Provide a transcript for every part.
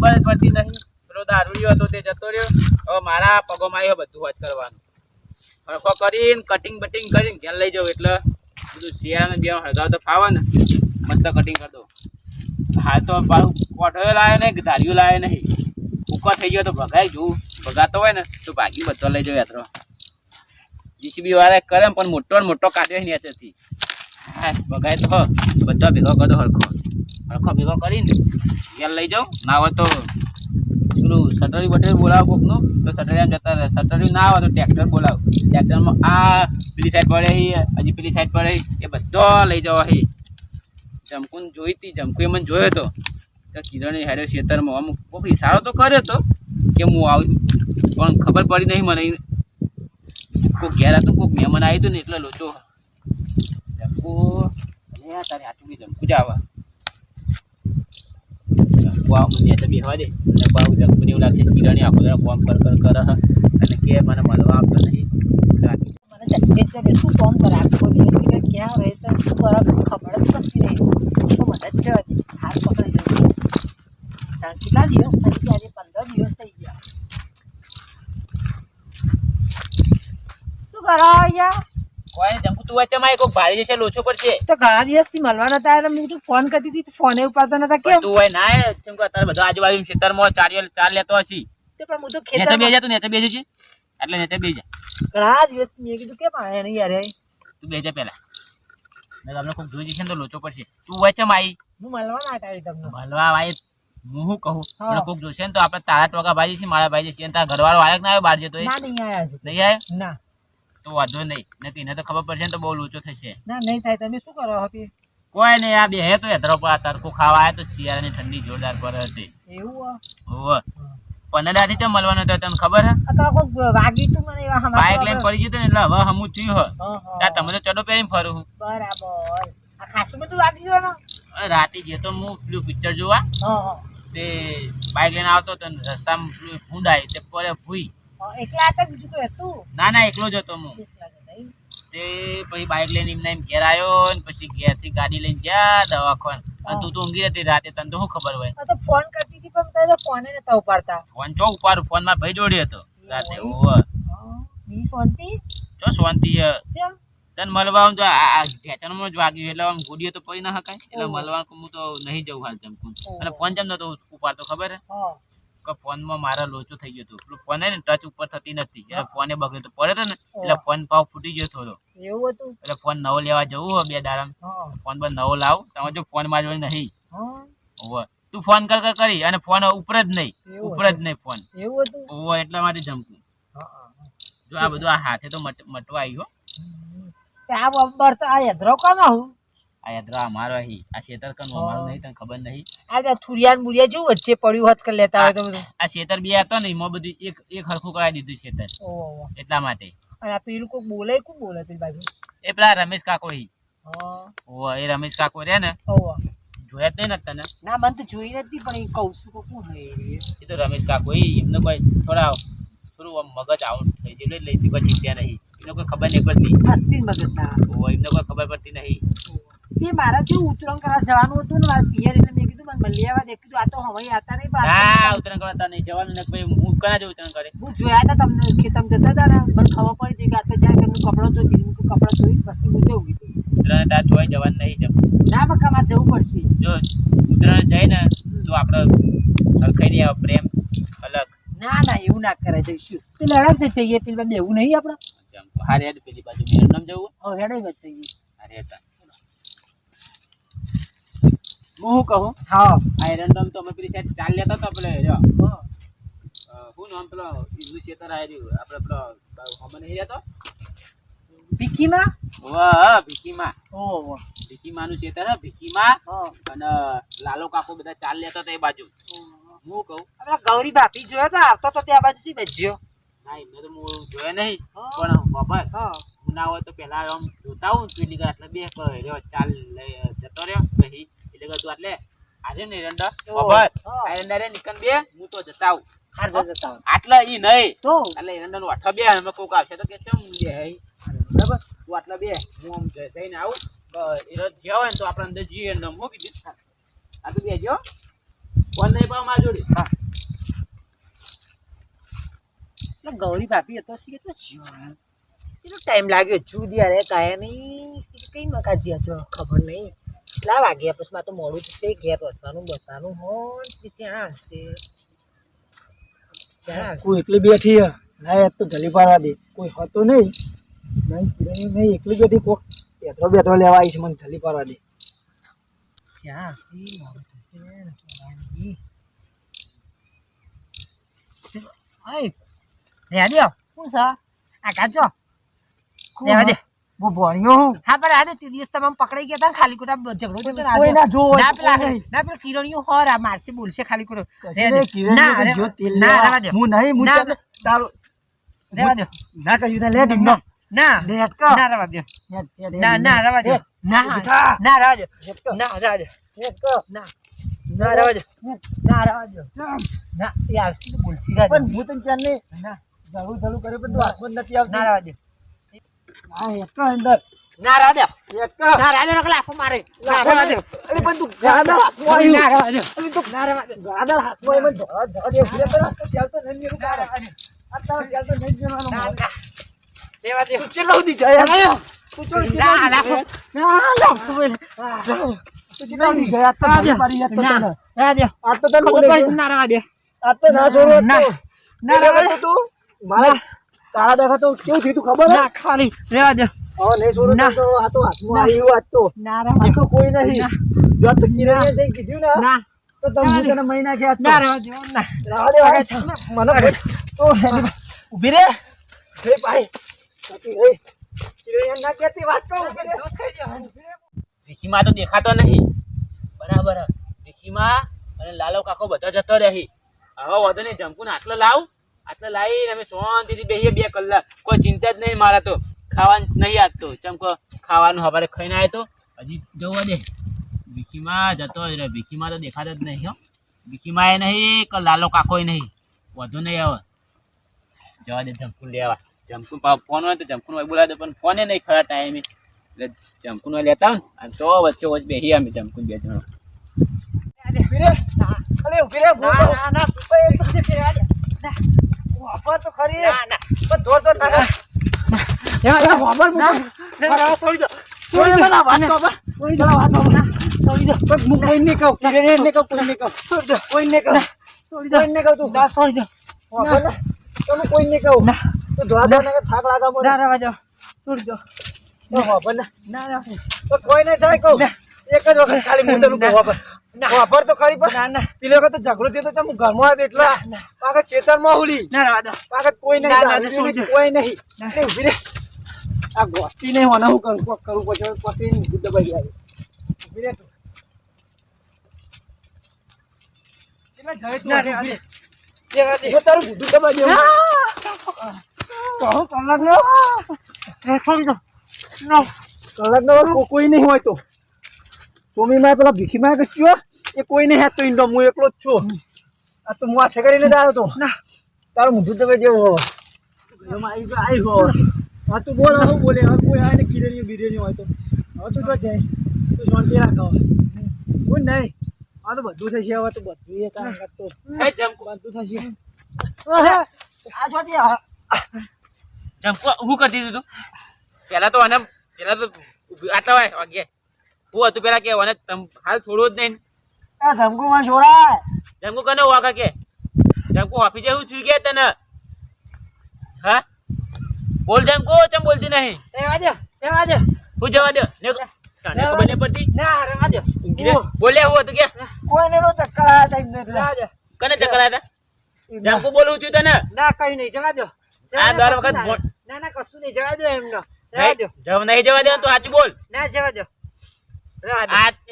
ખબર જ પડતી નહીં. પેલો દારૂડિયો હતો તે જતો રહ્યો. હવે મારા પગોમાં આવ્યો બધું વાત કરવાનું. હરખો કરીને કટિંગ બટિંગ કરીને ઘેર લઈ જાઉં એટલે બધું શિયાળાને બે હળગાવ તો ફાવે ને. મસ્ત કટિંગ કરી હાલ તો પાછું કોઠો લાવે નહીં ધાર્યું લાવે નહીં. ઉકા થઈ ગયો તો ભગાઈ જોઉં. ભગાતો હોય ને તો ભાગી બધો લઈ જાઉં યાત્રો જીસીબી વાળા કરે પણ મોટો ને મોટો કાઢ્યો નહીં અત્યારથી હા ભગાય તો બધો ભેગો કરતો હરખો. હરખો ભેગો કરીને ઘેર લઈ જાઉં. ના હોય તો પેલું સટરી બટરી બોલાવો કોકનું. તો સટરી આમ જતા રહે. સટરી ના આવે તો ટ્રેક્ટર બોલાવો. ટ્રેક્ટરમાં આ પેલી સાઈડ પડે હજી પેલી સાઈડ પડે એ બધો લઈ જવા હે. જમકુન જોઈ હતી જમકુએ મને જોયો હતો તો કિરણે હેડ્યો ખેતરમાં અમુક કોક ઈશારો તો કર્યો હતો કે હું આવું. પણ ખબર પડી નહીં મને. કોક ઘેર હતું, કોક મહેમાન આવ્યું હતું ને એટલે લોચો અરે આ તારે આટલું બી જમકુ જ આવે જમકુ આવ મને તો બેહવા દે અને બાવ જમકુ એવું લાગે છે કિરણે આખો દાડો કોમ કર કર અને કે મને મળવા આપતો નહીં મને જગ્યાએ જગ્યાએ શું કામ કરે આખો દિવસ કે ક્યાં રહે છે શું કરે ખબર જ નથી રહી તો મને જ હાથ પકડી દઉં કેટલા દિવસ થઈ ગયા આજે પંદર દિવસ થઈ ગયા શું કરો અહીંયા તું વચ્ચે માં ભારી જશે લોચો પડશે. તો ઘણા દિવસથી મળવા નતા આવ્યા મેં કીધું ફોન કરતી હતી ફોને ઉપાડતા નતા. કેમ? તું હોય ના કેમ કે અત્યારે બધો આજુબાજુ ખેતરમાં ચાર ચાર લેતો હશી તો પણ હું તો ખેતર બેજા તું નેચે બેજે છે એટલે નેચે બેજા ઘણા દિવસ મેં કીધું કેમ આયા નહીં યાર તું બે જા પેલા ને તમને કોક જોઈ જશે ને તો લોચો પડશે. તું વચ્ચે માં આવી હું મળવા ના આવી તમને. મળવા આવી હું શું કહું. મને કોક જોશે ને તો આપણે તારા ટોકા ભાઈ છે મારા ભાઈ છે તારા ઘરવાળો કે ના આવ્યો બહાર જતો નહીં આવ્યો ના. તો વાંધો નહીં. ને તેને તો ખબર પડશે ને તો બહુ લોચો થશે. ના નહીં થાય. તમે શું કરો હતી કોઈ નહીં આ બે હે તો હેદરો પર તડકો ખાવા આવ્યો તો શિયાળાની ઠંડી જોરદાર પર હતી એવું હોવે. પંદરથી ચમ મળવાનો હતો તને ખબર હે? વાગી તો મને એવા બાઇક લઈને પડી ગયું ને એટલે હવે હમુ થયું હો. ત્યાં તમે તો ચડો પહેરીને ફરું હું. બરાબર. ખાસું બધું વાગી ગયું ને રાતે જે તો હું પેલું પિક્ચર જોવા. તે બાઇક લઈને આવતો તો રસ્તામાં પેલું તે પડે ભૂઈ. એકલા હતા બીજું કોઈ હતું? ના ના એકલો જ હતો હું. એકલા હતા, ઈ. તે પછી બાઇક લઈને એમને એમ ઘેર આવ્યો ને પછી ઘેરથી ગાડી લઈને ગયા દવાખાને. અને તું તો ઊંઘી હતી રાતે તને તો શું ખબર હોય? તો ફોન કરતી હતી પણ તારે ફોને નતા ઉપાડતા. ફોન ચો ઉપાડું? ફોનમાં ભાઈ જોડ્યો હતો. રાતે એવું? બી શાંતિ? ચો શાંતિ હે. મળવા તો આ આ જ વાગ્યું એટલે આમ ગોડીઓ તો પડી ના શકાય. એટલે મળવા હું તો નહીં જવું હાલ અને ફોન જેમ નતો ઉપાડતો ખબર હા. કે ફોનમાં મારા લોચો થઈ ગયો હતો. પેલું ફોન ને ટચ ઉપર થતી નથી. એટલે ફોને બગડ્યો તો પડે તો ને એટલે ફોન પાવ ફૂટી ગયો થોડો. એવું હતું? એટલે ફોન નવો લેવા જવું હોય બે દાડા ફોન પર નવો લાવ. તમે જો ફોનમાં જોઈ નહીં. હા. તું ફોન કર કર કરી. અને ફોન ઉપર જ નહીં. ઉપર જ નહીં ફોન. એવું હતું? ઓવે એટલા માટે જમતું. હા, હા, હા. જો આ બધું આ હાથે તો મટ- મટવા આવ્યો. આ બબ્બર તો આ યદ્રો કોનો આવું આ યાત્રા અમારો અહીં આ શેતર કનું અમારું નહીં તને ખબર નહીં? આ તો થુરિયાન બુરિયા જેવું વચ્ચે પડ્યું હોત કરી લેતા હોય તો બધું. આ શેતર બે હતો ને એમાં બધું એક એક હરખું કરાવી દીધું શેતર. એટલા માટે. અને આ પેલું કોક બોલે કોણ બોલે પેલી બાજુ? એ પેલા રમેશ કાકો હી. હા. ઓવે, એ રમેશ કાકો રે ને. જોયા જ નહીં ને તને? ના મને તો જોઈ નથી પણ એ કહું છું કે કોણ એ? એ તો રમેશ કાકો હી. એમને કોઈ થોડા થોડું આમ મગજ આઉટ થઈ ગયેલું એટલે એથી પછી ત્યાં નહીં. એમને કોઈ ખબર નહીં પડતી. હસ્તી મગજના. ઓવે, એમને કોઈ ખબર પડતી નહીં. તે મારા જેવું ઉતરણ કરવા જવાનું હતું ને મારા પિયર એટલે મેં કીધું મને મળી આવવા દે. કીધું આ તો હવે આતા નહીં બા હા ઉતરણ કરતા નહીં જવાનું ને કોઈ હું કના જ ઉતરણ કરે. હું જોયા હતા તમને ખેતમ જતા હતા ને મને ખબર પડી હતી કે આ તો જાય તમને કપડો તો બીજું કે કપડો ધોઈ પછી હું જવું કીધું. ઉતરણ તાર જોઈ જવાનું નહીં જમ ના બકા મારે જવું પડશે. જો ઉતરણ જાય ને તો આપણે હરખાઈ નહીં આવે પ્રેમ અલગ. ના ના એવું ના કરે જઈશું. પેલા અડગ જઈએ પેલા બેવું નહીં આપણે? હારે હેડ પેલી બાજુ મેરું નામ જવું? હેડ જ જઈએ. હારે હેડતા હું શું કહું? હા. આ એરંડમ તો અમે પેલી સાઈડ ચાલ લેતા હતા પેલે જો. હું. નામ પેલો? ઈઝુ ચેતર આવી રહ્યું. આપણે પેલો હમણાં નહીં રહેતો ભીખીમાં? વાહ ભીખીમાં. ઓહો ભીખીમાનું ચેતર હે ભીખીમાં. હા. અને લાલો કાકો બધા ચાલ લેતા હતા એ બાજુ હું કહું? આપણે ગૌરી બાપી જોયો તો આવતો તો ત્યાં બાજુ શું બેજ્યો ના એમને તો હું જોયા નહીં. પણ ખબર. હા. હું ના હોય તો પેલા આમ જોતા હું પેલી એટલે બે રહ્યો ચાલ લઈ જતો રહ્યો પછી તું આટલે આજે ને એરંડા ખબર? હા. આ એરંડા રે નીકળ બે હું તો જતા આવું. હાર જતા હોય. આટલા ઈ નહીં. તો? એટલે એરંડા નું બે અમે કોક આવશે તો કે ચમ બે હઈ. બરાબર? તું આટલા બે હું આમ જઈને આવું. એ રોજ હોય ને તો આપણે અંદર જઈએ ને મૂકી દીધું આ તો બેજો ફોન નહીં પાવ જોડી? હા. એટલે ગૌરી ભાભી હતો સી તો કેટલો ટાઈમ લાગ્યો જુદી અરે કાયા નહીં સી કઈ મકાજી છો ખબર નહીં. કેટલા વાગ્યા પછી મારે તો મોડું થશે ઘેર વધવાનું બતાનું હોન ત્યાં હશે. કોઈ એકલી બેઠી હે? ના યાર તો જલી પાડવા દે. કોઈ હતો નહીં. નહીં કિરણની નહીં એકલી બેઠી. કોક પેથરો બેતરો લેવા આવી છે મને જલી પાડવા દે. ત્યાં હશે મોડું થશે શું છે આ કાચો રેવા દે હું ભણ્યો હું હા પણ આ તે દિવસ તમે પકડાઈ ગયા હતા ને ખાલી ખોટા ઝઘડો થયો ને કોઈ. ના જોવો ના પેલા. ના પેલા કિરણીઓ હોર આ મારશે બોલશે ખાલી કિરણની ના રહેવા- જો તેલ ના. રહેવા દે. હું નહીં હું ના, ચાલે રહેવા દે. ના કહ્યું ના લે ડીંડો ના લેટ કર. ના રહેવા દે. ના ના રહેવા દે. ના. ના રહેવા દે. ના રહેવા દે. હેડ કર. ના ના રહેવા દે. ના રહેવા દે. ના એ આવશે બોલશે પણ હું તને ચાલ ના જવું જવું કરે પણ તું હાથમાં નથી આવતી ના રહેવા દે. હેડ કર અંદર ના. હેડ કર. ના દે નકર લાફો મારે. ના રહેવા અરે પણ તું ગાદર હાથમાં આવ્યું. ના રહેવા અરે તું ના રહેવા ગાદર હાથમાં આવ્યું. મને ધોળા ધોળા દે. ઊભી તો ચાલતો નહીં મેરું ના કાઢે. રહેવા દે. આ તારો ચાલતો નહીં જ ના, મોહ. દે. તું ચેટલા સુધી જાય યાર? તું ચેટલા ના લાફો. ના લાફો તું ચેટલા સુધી જાય? આ તો મારી યાદ તો ના. તને. આ તો તને ખબર બોલે પડી છે. ના રહેવા આ તો ના છોડો ના. તો. ના એટલે રહેવા દે. તો તું મારા તારા દેખા તો કેવું થયું ખબર ના ખાલી રેવા દે. નહીં છોડો તો આ તો હાથમાં આવ્યું આજ તો. ના રહેવા આ તો કોઈ નહીં. જો તો કિરણે જઈને કીધું ને, ના. તો તમે તને મહિના ગયા ના રહેવા દે. ના. રાહ દે. મને તો ઊભી રે. જય ભાઈ સાચી રે કિરણે ના કહેતી વાત કહું ઊભી રે. ભીખીમાં તો દેખાતો નહીં. બરાબર. હે. ભીખીમાં અને લાલો કાકો બધા જતો રહી. હવે વધુ નહીં જંપુને આટલો લાવ. આટલો લાવીને અમે શાંતિથી બેસીએ બે કલાક. કોઈ ચિંતા જ નહીં મારા તો. ખાવાનું નહીં આપતો. ચમકો ખાવાનું હવારે ખાઈને આવ્યો તો. હજી જોવા દે. ભીખીમાં જતો જ રહે ભીખીમાં તો દેખાતો જ નહીં હો. ભીખીમાં એ નહીં કે લાલો કાકોય નહીં. વધુ નહીં આવે. જવા દે જંપુ લેવા જંપુ ફોન હોય તો જંપુ બોલાવે દે પણ ફોને નહીં ખરા ટાઈમે. એટલે લેતા હોય ને. અને તો વચ્ચે વચ્ચે બેસી અમે જંપુ બે જણો. ઊભી રે અરે ઊભી રે ના ના ના. તું. વાપર તો ખરી ના ના પણ ધોર ધોર ના. રહેવા દે. વાપર ના ના ના છોડી દો છોડી દે ના વાત વાપર છોડી દે વાત વાપર છોડી દે પણ હું કોઈ નહીં કહું કોઈ નહીં કહું છોડી દે કોઈ નહીં કહું છોડી દો કોઈ નહીં કહું તું ના છોડી દો વાપર ને તો કોઈ નહીં કહું તો ધોવા દે ને થાક લાગા મને ના રહેવા દો છોડી દો વાપર ને ના. તો કોઈ નહીં થાય કહું એક જ વખત ખાલી હું નું કહું વાપર ના. વાપર તો ખરી પણ પેલી વખત તો ઝઘડો થયો તો હું ઘરમાં એટલા? પાછા ખેતરમાં હુલી. પાછા કોઈ નહીં. કોઈ નહીં. રે. આ ગોસ્તી નહીં મને હું કરું? કોક કરું પછી પછી જાય. રે. બુદ્ધું દબાઈ કલાક નો કોઈ નહીં હોય તો. સોમીમાં પેલા ભીખી ભીખીમાં કચ્યો એ કોઈ નહીં હે તો ઈંડો હું એકલો જ છું આ તો હું હાથે કરીને જ આવ્યો તો ના તારું મોઢું દબાઈ દેવું હવે એમાં આવી ગયો આવી ગયો હા તું બોલ હું બોલે હવે કોઈ આને ને કિરેની બિરેની હોય તો હવે તું તો જાય તું શાંતિ રાખો હવે કોઈ નહીં આ તો બધું થશે હવે તો બધું એ કામ કરતો બધું થશે આ જોતી આ જંપુ હું કરી દીધું તું પહેલાં તો આને પેલા તો આટલા વાગ્યે હું હતું પેલા કે મને હાલ છોડવું જ નહીં. આ ધમકુમાં છોડાય. જંપુ કને વાગા કે? જંપુ ઓફિસે હું છું ગયા તને? હા? બોલ જંપુ ચમ બોલતી નહીં? રેવા દે રેવા દે હું જવા દે ને કાને ખબર પડતી? ના રેવા દે. બોલ્યા હું હતું કે? કોઈને તો ચક્કર આયા તા ઇમને એટલે. કને ચક્કર આયા તા જંપુ બોલું છું તને? ના કઈ નહીં જવા દે આ દર વખત ના- ના કશું નહીં જવા દે એમનો. જવા દે નહીં, જવ નહીં જવા દે તું સાચું બોલ. ના જવા દો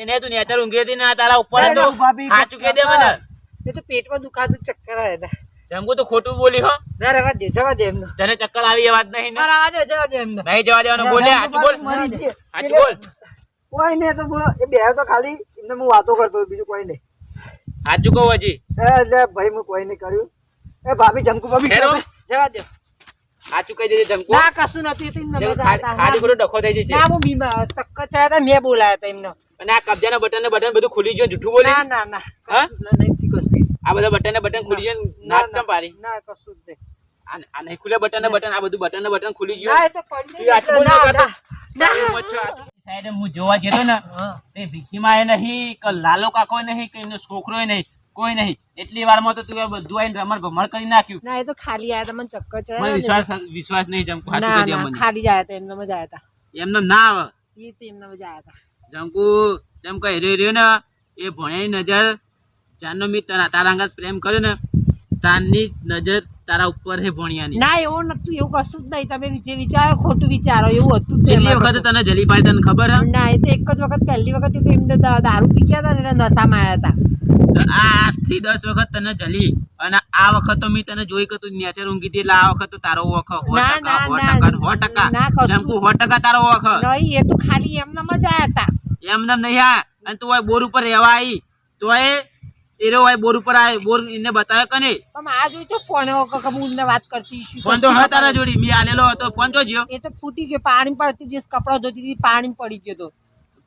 એને તું નેચર ઊંઘી હતી ને તારા ઉપર ના, હતો. ના, ભાભી, દે મને. એ તો પેટમાં દુખાતું ચક્કર આવે હતા જંગુ તો ખોટું બોલી હો. ના રહેવા દે જવા દે એમનો. તને ચક્કર આવી એ વાત નહીં ના. રહેવા દે જવા દે એમનો. નહીં જવા દેવાનું બોલે સાચું બોલ. મરી બોલ. કોઈ નહીં તો એ બે તો ખાલી એમને હું વાતો કરતો બીજું કોઈ નહીં. સાચું કહું હજી. એટલે ભાઈ હું કોઈ નહીં કર્યું. એ ભાભી જમકુ ભાભી? જવા દો. સાચું કહી દેજે જમકો ના કશું નથી એ તો એમને જેમ મજા ખાલી ખોટો ડખો થઈ જશે. ના હું બીમાર ચક્કર ચડ્યા હતા મેં બોલાયા હતા એમને. અને આ કબજાના બટન ને બટન બધું ખુલી ગયું જૂઠું બોલી? ના ના ના. હા? નહીં કશું આ બધા બટન ને બટન ખુલી ગયું ના, નાક કેમ પાડી? ના કશું જ નહીં. આ નહીં બટન ને બટન આ બધું બટન ને બટન ખુલી ગયું. ના એ તો પડી ના, ના, ના. એ મચ્છર. આ- સાઈડે હું જોવા જતો ને. તે ભીખીમાં એ નહીં કે લાલો કાકો નહીં કે એનો છોકરો નહીં. કોઈ નહીં. એટલી વારમાં તો તું બધું આઈને રમણ ભમણ કરી નાખ્યું. ના એ તો ખાલી આયા હતા મને ચક્કર ચડ્યા વિશ્વાસ વિશ્વાસ નહીં જમકુ ના ના ખાલી જ આયા એમને મજા આયા એમને ના આવે. એ તો એમને મજા આયા જમકુ જેમ કે રે રહ્યો ને એ ભણ્યાની નજર જાનનો મી તારા અંગત પ્રેમ કર્યો ને તારની નજર તારા ઉપર હે ભણ્યા ના એવું નતું એવું કશું જ નહીં. તમે જે વિચારો ખોટું વિચારો એવું હતું એમાં વખત તને જલી પાડી તને ખબર ના એ તો એક જ વખત પહેલી વખત તો એમને દારૂ પી ગયા હતા ને નશામાં આવ્યા હતા. તો આ દસ વખત તને જલી. અને આ વખત તો મેં તને જોઈ કે તું નેચર ઊંઘી હતી એટલે આ વખત તો તારો વખ સો ટકા સો ટકા સો ટકા. જમકુ સો ટકા તારો વખ નહીં એ તો ખાલી એમને મજા હતા. એમ નામ નહીં આ અને તું હોય બોર ઉપર રહેવા આવી તો એ એરો હોય બોર ઉપર આવે બોર એને બતાવે કે નહીં? પણ આ જોઈ તો ફોન કબૂલ વાત કરતી છું? ફોન તો હા તારા જોડી. મેં આલેલો હતો. ફોન તો જ્યો એ તો ફૂટી ગયો. પાણી પડતી દિવસ કપડા ધોતી હતી પાણી પડી ગયો તો.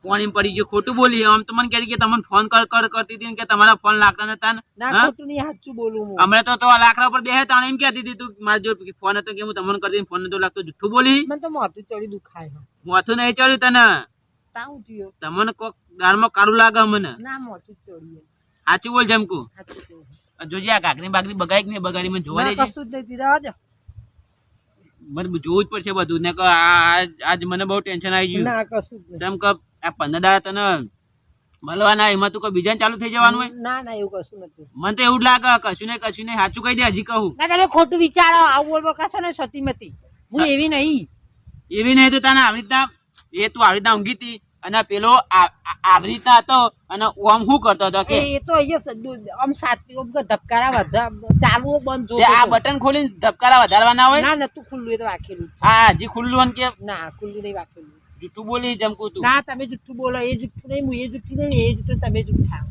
ફોન પડી ગયો ખોટું બોલી આમ તો મને કહે કે તમને ફોન કર કર કરતી હતી કે તમારા ફોન લાગતા નતા ના ખોટું નહીં સાચું બોલું હું. હમણાં તો તો લાકડા ઉપર બેહે તાણે એમ કહેતી હતી તું મારા જો ફોન હતો કે હું તમને કરતી ફોન નતો લાગતો જુઠ્ઠું બોલી. મને તો માથું ચડી દુખાય માથું નહીં ચડ્યું તને. થયું તમને કોક દાળમાં કારું લાગે મને. ના માથું ચડ્યું સાચું બોલ જમકુ. જોજે આ કાકરી બાકરી બગાડી કે નહીં બગાડી મને જોવા દે કશું જ નહીં આવજો. મને જોવું જ પડશે બધું. ને કે આજ મને બહુ ટેન્શન આવી ગયું. ના કશું જ નહીં. કે આ પંદર દાડા તને મળવાના એમાં તું કોઈ બીજાને ચાલુ થઈ જવાનું હોય? ના ના એવું કશું નથી. મને તો એવું જ લાગે કશું નહીં કશું નહીં સાચું કહી દે હજી કહું. ના તમે ખોટું વિચારો આવું બોલ બોલ ને સતીમતી. હું એવી નહીં. એવી નહીં તો તને આવી રીતના એ તું આવી રીતના ઊંઘી હતી અને પેલો આવી રીતના હતો અને ઓમ શું કરતો હતો કે? એ તો અહીંયા આમ આમ ધબકારા વધા ચાલુ બંધ તે આ બટન ખોલીને ધબકારા વધારવાના હોય? ના નતું ખુલ્લું એ તો વાકેલું હા હજી ખુલ્લું ને કે? ના ખુલ્લું નહીં વાકેલું જૂઠું બોલી જમકું તું. ના તમે જુઠ્ઠું બોલો એ જુઠ્ઠું નહીં હું એ જુઠ્ઠું નહીં એ જુઠ્ઠું તમે જુઠ્ઠા.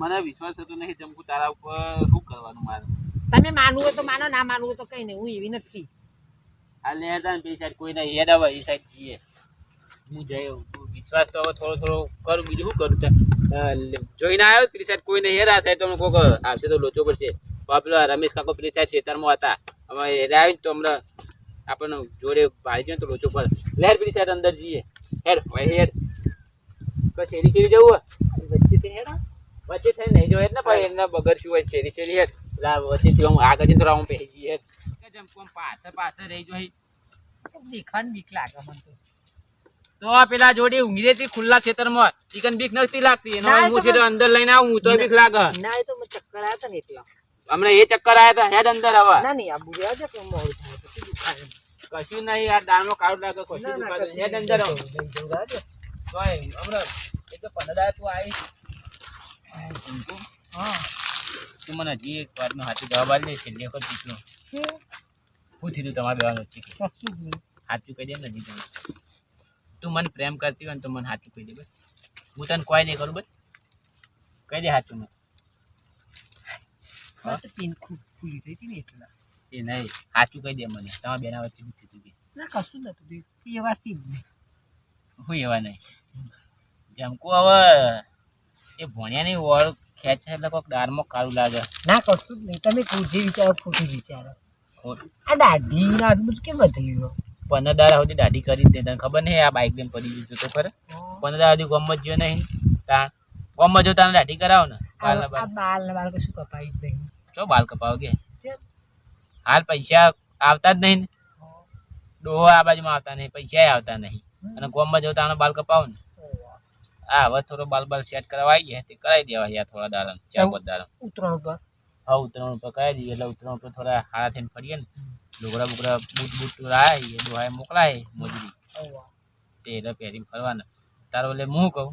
મને વિશ્વાસ થતો નહીં જમકું તારા ઉપર શું કરવાનું મારે? તમે માનવું હોય તો માનો ના માનવું હોય તો કઈ નહીં હું એવી નથી. આ લે હતા ને પેલી સાઈડ કોઈ નહીં હેડ આવે એ સાઈડ જઈએ. હું જઈ વિશ્વાસ તો હવે થોડો થોડો કરું બીજું શું કરું જોઈને આવ્યો પેલી સાઈડ કોઈ નહીં હેર આ સાઈડ તમને કોઈક કોક આવશે તો લોચો પડશે. પેલો રમેશ કાકો પેલી સાઈડ ખેતરમાં હતા. અમે હેર આવી તો હમણાં આપણને જોડે ભાઈ જાય તો લોચો પર લહેર પેલી સાઈડ અંદર જઈએ. હેર ભાઈ હેર તો શેરી શેરી જવું વચ્ચેથી હેડ વચ્ચે થઈ નહીં જોઈએ ને ભાઈ એમને બગર શું હોય શેરી શેરી લા વચ્ચેથી હું આગળ જઈને થોડા આમ પહેરી જઈએ જેમ કોમ પાછળ પાસે રહી જોઈ દેખાણ બીક લાગે મને તો. તો પેલા જોડે ઊંઘી થી ખુલ્લા ખેતરમાં. ચિકન બીક નથી લાગતી. એનો હું અંદર લઈને આવું તો બીક લાગે. ના એ તો ચક્કર આવ્યા હતા ને એટલા. હમણાં એ ચક્કર આયા હતા હેડ અંદર હવે ના નહીં આબુ રહ્યા છે કે મોર? કશું નહીં આ દાળમાં કાળો લાગે કશું ના, ના, દુખાતું કશું નહીં. હેડ અંદર આવ. તોય હમણાં એ તો દાડા તું આવી હા તું મને હજી એક વાતનો સાચો જવાબ આપી દે છેલ્લી વખત પૂછ્યું શું? થયું તમારે બેવાનું છે કે? સાચું કહી દે ને હજી તમે તું મને પ્રેમ કરતી હોય ને તો મને સાચું કહી દે બસ હું તને કોઈ નહીં કરું બસ કહી દે સાચું મને તો પિન ખુ- ખુલી થઈ હતી ને એટલે? એ નહીં સાચું કહી દે મને. તમારા બેના વચ્ચે કે? ના કશું નતું એવા નહીં. હું એવા નહીં. જમકુ હવે એ ભણ્યાની વળ ખેંચે એટલે કોઈક દાળમાં કાળું લાગે. ના કશું જ નહીં. તમે જે વિચારો ખોટું વિચારો. ખોટું. આ દાઢી ને આટલું બધું કેમ ગયો? પંદર દાડા સુધી દાઢી કરી જ નહીં તને ખબર નહીં આ બાઇક બેન પડી ગયું તો ખરે? પંદર દાડા સુધી ગમત જ્યો નહીં? તા ગમત જો તને દાઢી કરાવો ને. બાલ ને બાલ. કશું કપાઈ જ નહીં. ચો બાલ કપાવો હાલ પૈસા આવતા જ નહીં. ડોહો આ બાજુમાં આવતા નહીં પૈસા આવતા નહીં. અને ગોમમાં જો તાનો બાલ કપાવો ને. હા. હવે થોડો બાલ બાલ સેટ કરવા આવી ગયા તે કરાવી દેવા યાર થોડા દાડા ચાર પાંચ દાડા. ઉતરણ ઉપર. હા ઉતરણ ઉપર કરાવી દઈએ એટલે ઉતરણ ઉપર થોડા હારા થઈને ફરીએ ને. ડોગરા બોગરા બૂટ બૂટ લાય ડોહાએ મોકલાય મોજરી. તે એટલે પહેરીને ફરવાના. તારો એટલે હું કહું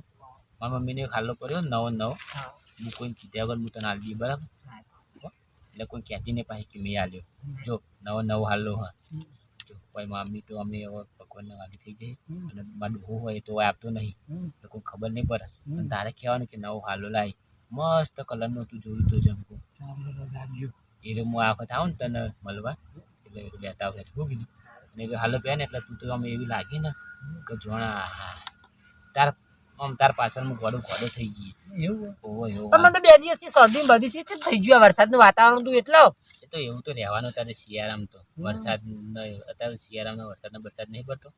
મારા મમ્મીને ખાલ્લો પડ્યો નવો નવો. હા. હું કોઈ કીધા વગર હું તને હાલ દઈએ બરાબર? એટલે કોઈ કહેતી નહીં પાછી કે મેં આલ્યો જો નવો નવો હાલો હા. જો કોઈ મમ્મી તો અમે હવે ભગવાનને વાલી થઈ જાય અને મારું ડોહો હોય તો આપતો નહીં. તો કોઈ ખબર નહીં પડે. અને તારે કહેવાનું કે નવો હાલો લાય. મસ્ત કલરનો તું જોયું તો જમકું એટલે હું આ વખત આવું ને તને મળવા. એટલે લેતા આવશે. શું કીધું. ને કે હાલો પહેને એટલે તું તો અમે એવી લાગી ને કે જોણા તાર આમ તાર પાછળ હું ગોડો ગોડો થઈ ગઈ એવું પણ મને તો બે દિવસથી શરદી બધી છે થઈ ગયું વરસાદનું વાતાવરણ હતું એટલે એ તો એવું તો રહેવાનું તારે શિયાળામાં તો. વરસાદ અત્યારે શિયાળામાં વરસાદનો વરસાદ નહીં પડતો.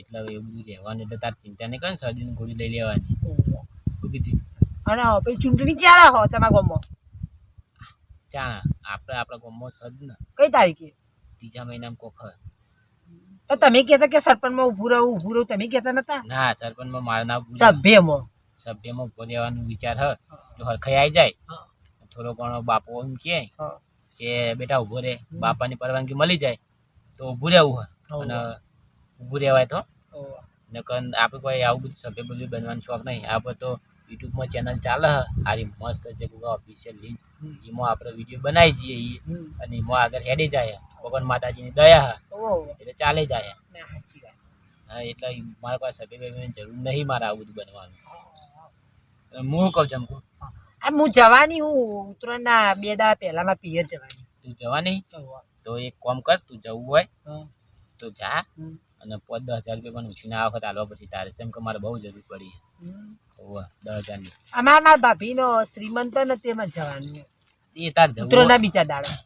એટલે એવું બધું રહેવાનું એટલે તાર ચિંતા નહીં કરે ને શરદીની ગોળી લઈ લેવાની. શું કીધું? અને પછી ચૂંટણી ક્યારે હો તમારા ગામમાં? ચાણા આપણે આપણા ગામમાં સદ ને. કઈ તારીખે? ત્રીજા મહિનામાં કોખ તો તમે કહેતા કે સરપંચમાં ઊભું રહું ઉભું રહું. તમે કહેતા નતા? ના સરપંચમાં મારું નામ સભ્યમાં? સભ્યમાં ઊભો રહેવાનો વિચાર હ. જો હરખાઈ આવી જાય થોડો ઘણો બાપો એમ કહે કે બેટા ઊભો રહે. બાપાની પરવાનગી મળી જાય તો ઊભું રહેવું હોય અને ઊભું રહેવાય તો. નકર આપણે કોઈ આવું બધું સભ્ય બધું બનવાનો શોખ નહીં. આપણે તો યુટ્યુબમાં ચેનલ ચાલે સારી મસ્ત છે ગુગા ઓફિશિયલ લિંક એમાં આપણે વીડિયો બનાવી દઈએ અને એમાં આગળ હેડે જાય ભગવાન માતાજીની દયા હ. એટલે ચાલે જાય હા. એટલે મારા પાસે સભ્ય બેભ્યની જરૂર નહીં મારે આવું બધું બનવાનું. હું કહું ચમકુ આ હું જવાની હું. ઉત્તરાયણના બે દાડા પહેલામાં પિયર જવાની. તું જવા. નહીં તો એક કામ કર તું જવું હોય તો જા. અને પાંચ દસ હજાર રૂપિયા પણ ઉછીને આ વખત આલવા પછી તારે જેમ કે મારે બહુ જરૂર પડી. હોવે દસ હજારની. અમારા મારા ભાભીનો શ્રીમંત ને તેમાં જવાનું એ તાર જવું હોય- બીજા દાડા.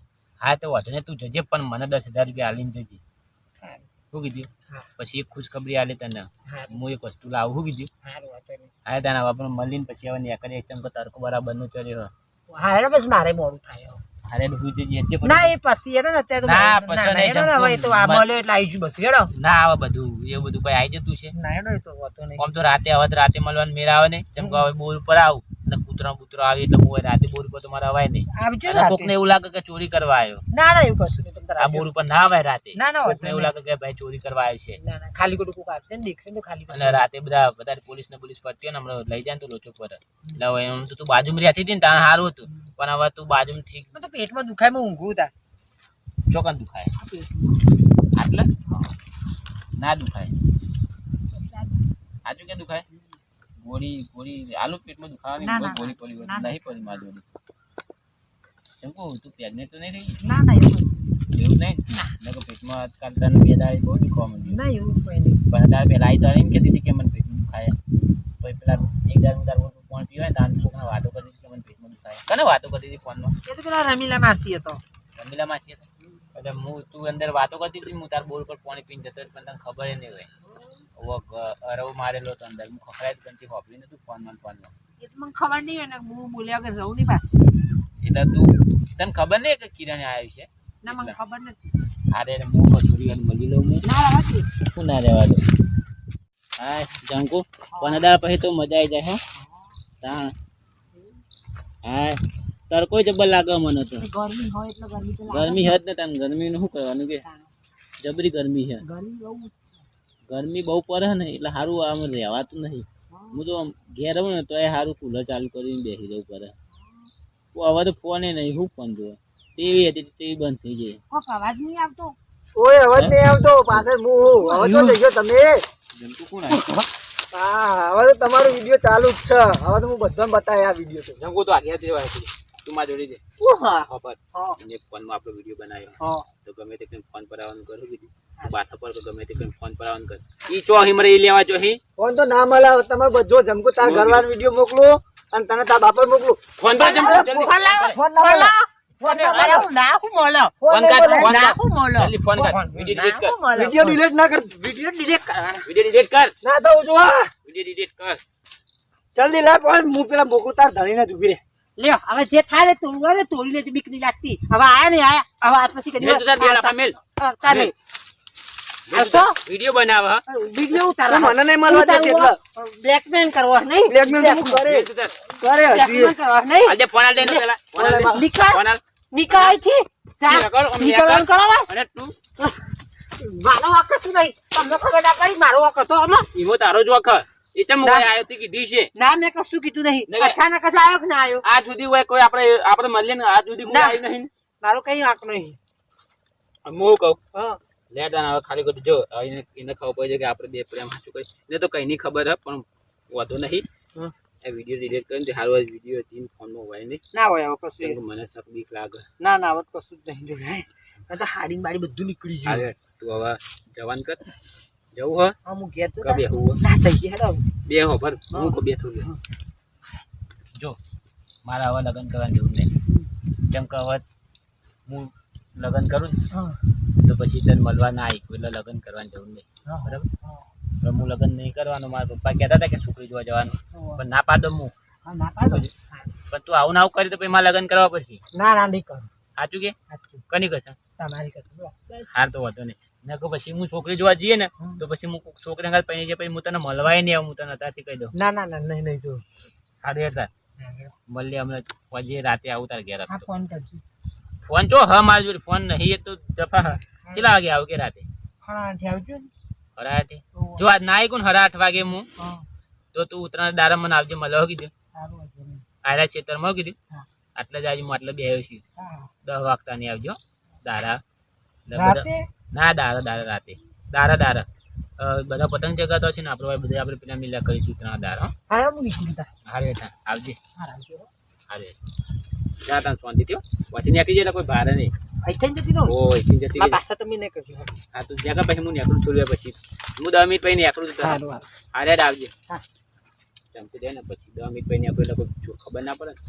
હા તો વાંધો ને તું જજે પણ મને દસ હજાર રૂપિયા આલીને જજે. શું કીધું? પછી એક ખુશખબરી આલી તને. હું એક વસ્તુ લાવું શું કીધું. હા તારા આપણે મળીને પછી હવે નીકળીએ. એકદમ તારકો તડકો બરાબરનું ચડ્યો હા બસ મારે મોડું થાય હવે. ડૂબી જઈએ એટલે ના એ પછી હેડો ને અત્યારે ના, પછી ના, ના, નહીં હેડો હવે તો આ મળ્યો એટલે આવી ગયું બધું ના આવે બધું એવું બધું કઈ આવી જતું છે. ના હેડો તો હોતો નહીં. આમ તો રાતે હવે રાતે મળવાનું મેળ આવે ને જેમ કે હવે બોર ઉપર આવું. કૂતરા કૂતરા આવી એટલે હું રાતે બોર ઉપર તમારે અવાય નહીં. આવજો રાતે. કોકને એવું લાગે કે ચોરી કરવા આવ્યો. ના ના એવું કશું નહીં. તમારે આ બોર ઉપર ના આવે રાતે. ના ના કોક ને એવું લાગે કે ભાઈ ચોરી કરવા આવ્યો છે. ના ના ખાલી ખોટું કોક આવશે ને દેખશે તો ખાલી અને રાતે બધા બધા પોલીસ ને પોલીસ પડતી હોય ને હમણાં લઈ જાય ને તો લોચો પર એટલે હવે એમ તો તું બાજુમાં રહેતી હતી ને ત્યાં સારું હતું. પણ હવે તું બાજુમાં ઠીક. તો પેટમાં દુખાયમાં ઊંઘું તા ચોકન દુખાય. આટલે? ના દુખાય. આજુ કે દુખાય? ગોળી ગોળી આલુ પેટમાં દુખાવાની ગોળી પડી ના. નહીં પડી મારી જોડે ચંકુ તું પ્રેગ્નેટ તો નહીં થઈ? ના ના એવું નહીં? નકર પેટમાં આજકાલ તને બે દાડે બહુ દુખવા માંડ્યું ના એવું કોઈ નહીં. પણ તારે પેલા આવી તો એમ કહેતી હતી કે મને પેટમાં દુખાય પછી પેલા એક દાડ હું તારું ફોન પીવાય તારે લોકોને વાતો કરતી હતી કે મને પેટમાં દુખાય કને વાતો કરતી હતી ફોનમાં? એ તો પેલા રમીલા માસી હતો. રમીલા માસી હતા? એટલે હું તું અંદર વાતો કરતી હતી હું તાર બોર પર પાણી પીને જતો પણ તને ખબર એ નહીં હોય. રવ મારેલો હતો અંદર. હું ખખડાય પણ કંથી હોપડી નતું ફોન મન ફોન એ તો મને ખબર નહીં હોય ને હું બોલ્યા કે રવ નહીં પાસે એટલે તું તને ખબર નહીં કે કિરણ આવ્યું છે? ના મને ખબર નથી. અરે રે, હું પણ થોડી વાર મળી લઉં હું. ના રાવાથી હું ના રહેવા દઉં. હા જંકુ પંદર પછી તો મજા આવી જાય હે. તાણ. હા. તડકો જબર લાગે મને તો. ગરમી હોય એટલે ગરમી તો ગરમી હદ ને તને ગરમીનું શું કરવાનું કે? જબરી ગરમી છે. ગરમી બહુ જ છે. ગરમી બહુ પડે ને એટલે સારું આમ રહેવાતું નહીં. હું. તો આમ ઘેર રહું ને તો એ સારું કુલર ચાલુ કરીને બેસી જવું પડે હવે તો ફોને નહીં શું ફોન જોવે? ટીવી હતી ટીવી બંધ થઈ જાય. કોક અવાજ નહીં આવતો? ઓય અવાજ નહીં આવતો. પાછળ હું હવે તો ગયો તમે. જંતુ કોણ આવ્યો હા હવે તો તમારો વીડિયો ચાલુ જ છે. હવે તો હું બધાને બતાવ્યા આ વીડિયો તો. જંકુ તો આગળ જેવા હતું તું માં જોડી દે હા. ખબર એક ફોનમાં આપણો વીડિયો બનાવ્યો. હા. તો ગમે તે કંઈ ફોન પર આવવાનું કરું કીધું બાથા પર ગમે તે કંઈ ફોન પર આવવાનું કર. ઈ ચો હિમરે ઈ લેવા જો હી ફોન તો ના મળે તમારે બધો જમકો તાર ઘરવાનો વીડિયો મોકલો અને તને તાર બાપર મોકલો. ફોન તો જમકો જલ્દી. ફોન લાવ ફોન ના મળે ફોન ના મળે અરે હું ના હું મોલો. ફોન ફોન નહીં કર, મળે. ફોન ના કર. હું મોલો. જલ્દી ફોન કર વીડિયો ડિલીટ કર. વીડિયો ડિલીટ ના કર. વીડિયો ડિલીટ કરવાનો વીડિયો ડિલીટ કર. ના થવું જો વીડિયો ડિલીટ કર. જલ્દી લાવ પણ હું પેલા મોકલું તાર ધણીને જ ઊભી રે લ્યો હવે જે થાય ને તોડવું ને તોડી લેજો બીકની લાગતી હવે આયા ને આયા. હવે આજ પછી કદી તું તાર બેન આપા મેલ. આવતા નહીં આવશો? બનાવ હા. વીડિયો મને નહીં મળવા દે એટલે. બ્લેકમેલ કરવા નહીં? બ્લેકમેલ તો કરે. મેલ તું તાર. કરે બ્લેકમેલ કરવા નહીં? આજે પેલા જા. અને તું. મારો વખત શું નહીં? તમને ખબર ના પડી મારો વખત તો હમણાં. ઈમો તારો જ વખત. ના. કોઈ આયો તે કીધી છે? ના મેં કશું કીધું નહીં. નહીં. અચાનક જ આવ્યો કે ના આવ્યો આ સુધી હોય કોઈ આપણે આપણે મળીએ ને આ સુધી કોઈ ના. નહીં મારો કઈ હક નહીં. હું કહું? લે તાન હવે ખાલી જો એને ખબર પડી કે આપણે બે પ્રેમ સાચું કરી એને તો કઈ નહીં ખબર હે પણ વાંધો નહીં. એ વીડિયો ડિલીટ કરીને તે હારું વીડિયો હજી ફોનમાં હોય નહીં. ના હોય હવે કશું. મને શક બીક લાગે. ના ના હવે કશું જ નહીં. આ તો હાડી બાડી બધું નીકળી ગયું. તું હવે જવાન કર. જવું હે હા હું ઘેર તો કે બેહવું હે? ના જઈએ હેડો બે હો ભર હું કો બે થોડું જો મારા હવે લગ્ન કરવાની જરૂર નહીં કેમ કે હવે હું લગ્ન કરું તો પછી તને મળવા ના આવી એટલે લગ્ન કરવાની જરૂર નહીં બરાબર હું લગ્ન નહીં કરવાનું મારા પપ્પા કહેતા હતા કે છોકરી જોવા જવાનું પણ ના પાડો હું ના પાડો પણ તું આવું ના આવું કરી તો પછી મારે લગ્ન કરવા પડશે ના ના નહીં કરું સાચું કે સાચું કની કહેશે તમારી બસ. હાર તો વાંધો નહીં ને કે પછી હું છોકરી જોવા જઈએ ને તો પછી હું છોકરી અંગાત પહેરી જાય પછી હું તને મળવાય નહીં આવું હું તને અત્યારથી કહી દઉં. ના ના ના નહીં નહીં જો. હારે હેડતા મળીએ હમણાં પછી રાતે આવું તાર ઘેર ફોન કરજો. ફોન જો હા મારી જોડે ફોન નહીં એ તો દફા કેટલા વાગે આવું કે રાતે? આવજો. જો આજ ના આવી હરા આઠ વાગે હું તો તું ઉત્તરાયણ દારા મને આવજે મળવા કીધું સારું આયરા ખેતરમાં કીધું. આટલા જ આજે હું આટલા બે આવ્યો છું. દસ વાગતા નહીં આવજો દારા. રાતે? ના દારા દારા રાતે દારા દારા બધા પતંગ ચગાવતા છે ને આપણે બધા આપણે પેલા મિલા કરીશું ત્રણ દારા હો. હા હારે હેઠા આવજે. હારે જા તાન શાંતિ થયો? પછી નીકળી જાય કોઈ ભારે નહીં. અહીંથી જતી રહું. ઓ અહીંથી જતી. પાછા તમે નહીં કરજો હા. તું જ્યાં પછી હું નીકળું વાર પછી. હું દસ મિનિટ પછી નીકળું છું હારે આવજે. હા. ચમકી દે ને પછી. દસ મિનિટ પછી આપણે ખબર ના પડે ને.